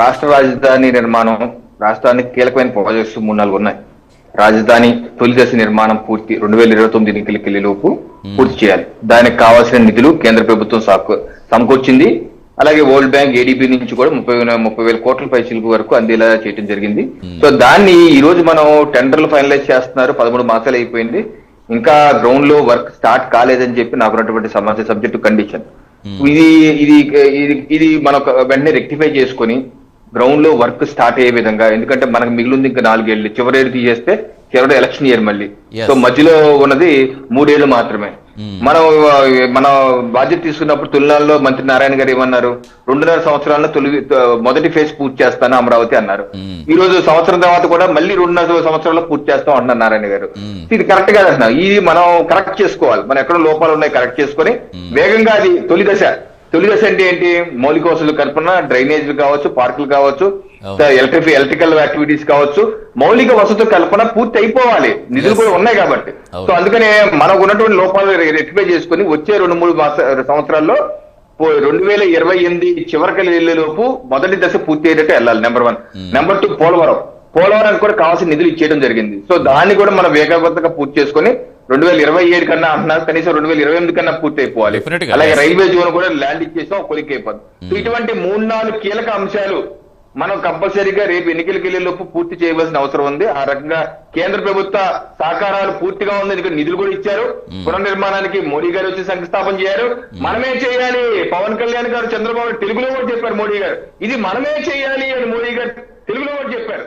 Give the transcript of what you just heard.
రాష్ట్ర రాజధాని నిర్మాణం రాష్ట్రానికి కీలకమైన ప్రాజెక్ట్స్ మూడు నాలుగు ఉన్నాయి. రాజధాని తొలి దశ నిర్మాణం పూర్తి రెండు వేల ఇరవై తొమ్మిది ఎన్నికలకి వెళ్ళే లోపు పూర్తి చేయాలి. దానికి కావాల్సిన నిధులు కేంద్ర ప్రభుత్వం సాకు సమకూర్చింది. అలాగే వరల్డ్ బ్యాంక్ ఏడీబీ నుంచి కూడా ముప్పై ముప్పై వేల కోట్ల పైసలకు వరకు అందేలా చేయడం జరిగింది. సో దాన్ని ఈ రోజు మనం టెండర్లు ఫైనలైజ్ చేస్తున్నారు. పదమూడు మాసాలు అయిపోయింది. ఇంకా గ్రౌండ్లో వర్క్ స్టార్ట్ కాలేదని చెప్పి నాకు ఉన్నటువంటి సమస్య సబ్జెక్టు కండిషన్ ఇది ఇది ఇది ఇది మనం వెంటనే రెక్టిఫై చేసుకొని గ్రౌండ్లో వర్క్ స్టార్ట్ అయ్యే విధంగా ఎందుకంటే మనకు మిగిలింది ఇంకా నాలుగేళ్ళు చివరేళ్ళు తీసేస్తే చివరి ఎలక్షన్ ఇయర్ మళ్ళీ. సో మధ్యలో ఉన్నది మూడేళ్ళు మాత్రమే. మనం ఆ, మన బాధ్యత తీసుకున్నప్పుడు తొలినాల్లో మంత్రి నారాయణ గారు ఏమన్నారు? రెండున్నర సంవత్సరాల్లో తొలి మొదటి ఫేజ్ పూర్తి చేస్తాను అమరావతి అన్నారు. ఈ రోజు సంవత్సరం తర్వాత కూడా మళ్ళీ రెండున్నర సంవత్సరాల్లో పూర్తి చేస్తాం అంటున్నారు నారాయణ గారు. ఇది కరెక్ట్ కాదంటున్నా ఇది మనం కరెక్ట్ చేసుకోవాలి. మనం ఎక్కడ లోపాలు ఉన్నాయి కరెక్ట్ చేసుకొని వేగంగా అది తొలి దశ. తొలి దశ అంటే ఏంటి? మౌలిక వసతులు కల్పన డ్రైనేజీలు కావచ్చు పార్కులు కావచ్చు అవును. ఎలక్ట్రిఫి ఎలక్ట్రికల్ యాక్టివిటీస్ కావచ్చు. మౌలిక వసతుల కల్పన పూర్తి అయిపోవాలి. నిధులు. కూడా ఉన్నాయి కాబట్టి. సో అందుకనే మనకు ఉన్నటువంటి లోపాలు రెక్టిఫై చేసుకుని వచ్చే రెండు మూడు సంవత్సరాల్లో రెండు వేల ఇరవై ఎనిమిది చివరికి వెళ్ళే లోపు మొదటి దశ పూర్తి అయ్యేటట్టు వెళ్ళాలి number one number two Polavaram. పోలవరానికి కూడా కావాల్సిన నిధులు ఇచ్చేయడం జరిగింది. సో దాన్ని కూడా మనం వేగవంతంగా పూర్తి చేసుకొని రెండు వేల ఇరవై ఏడు కన్నా అంటున్నారు కనీసం రెండు వేల ఇరవై ఎనిమిది కన్నా పూర్తి అయిపోవాలి అలాగే. రైల్వే జోన్ కూడా ల్యాండ్ ఇచ్చేసాం కొలిక్ అయిపోతుంది సో ఇటువంటి మూడు నాలుగు కీలక అంశాలు మనం కంపల్సరీగా రేపు ఎన్నికలకు వెళ్ళే లోపు పూర్తి చేయవలసిన అవసరం ఉంది. ఆ రకంగా కేంద్ర ప్రభుత్వ సహకారాలు పూర్తిగా ఉంది ఎందుకంటే నిధులు కూడా ఇచ్చారు. పునర్నిర్మాణానికి మోడీ గారు వచ్చి శంకుస్థాపన చేయారు. మనమే చేయాలి పవన్ కళ్యాణ్ గారు చంద్రబాబు తెలుగులో కూడా చెప్పారు మోడీ గారు. ఇది మనమే చేయాలి అని మోడీ గారు తెలుగులో కూడా చెప్పారు.